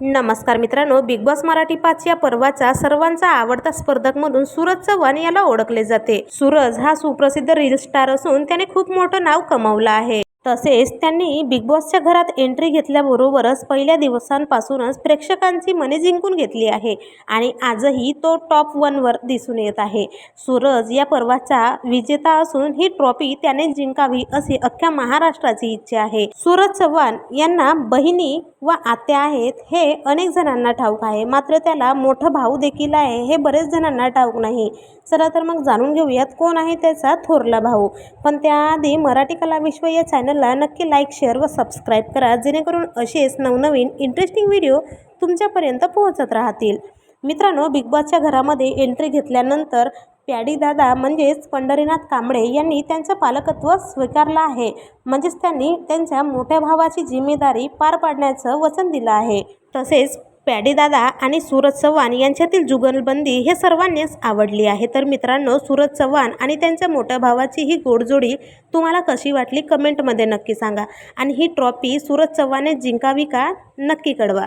नमस्कार मित्रांनो big boss Marathi पाच या पर्वाचा सर्वांचा आवडता स्पर्धक म्हणून सूरज चव्हाण याला ओळखले जाते. सूरज हा सुप्रसिद्ध रील स्टार असून त्याने खूप मोठं नाव कमावलं आहे. तसेच त्यांनी बिग बॉसच्या घरात एंट्री घेतल्याबरोबरच पहिल्या दिवसांपासूनच प्रेक्षकांची मने जिंकून घेतली आहे आणि आजही तो टॉप वनवर दिसून येत आहे. सूरज या पर्वाचा विजेता असून ही ट्रॉफी त्याने जिंकावी अशी अख्ख्या महाराष्ट्राची इच्छा आहे. सूरज चव्हाण यांना बहिणी व आत्या आहेत हे अनेक जणांना ठाऊक आहे. मात्र त्याला मोठं भाऊ देखील आहे हे बरेच जणांना ठाऊक नाही. चला तर मग जाणून घेऊयात कोण आहे त्याचा थोरला भाऊ. पण त्याआधी मराठी कला विश्व या चॅनलला नक्की लाईक शेअर व सबस्क्राईब करा जेणेकरून असेच नवनवीन इंटरेस्टिंग व्हिडिओ तुमच्यापर्यंत पोहोचत राहतील. मित्रांनो बिग बॉसच्या घरामध्ये एंट्री घेतल्यानंतर प्याडी दादा म्हणजेच पंढरीनाथ कांबळे यांनी त्यांचं पालकत्व स्वीकारलं आहे. म्हणजेच त्यांनी त्यांच्या मोठ्या भावाची जिम्मेदारी पार पाडण्याचं वचन दिलं आहे. तसेच पॅडीदादा आणि सूरज चव्हाण यांच्यातील जुगलबंदी हे सर्वांनीच आवडली आहे. तर मित्रांनो सूरज चव्हाण आणि त्यांच्या मोठ्या भावाची ही गोडजोडी तुम्हाला कशी वाटली? कमेंटमध्ये नक्की सांगा. आणि ही ट्रॉफी सूरज चव्हाणने जिंकावी का? नक्की कळवा.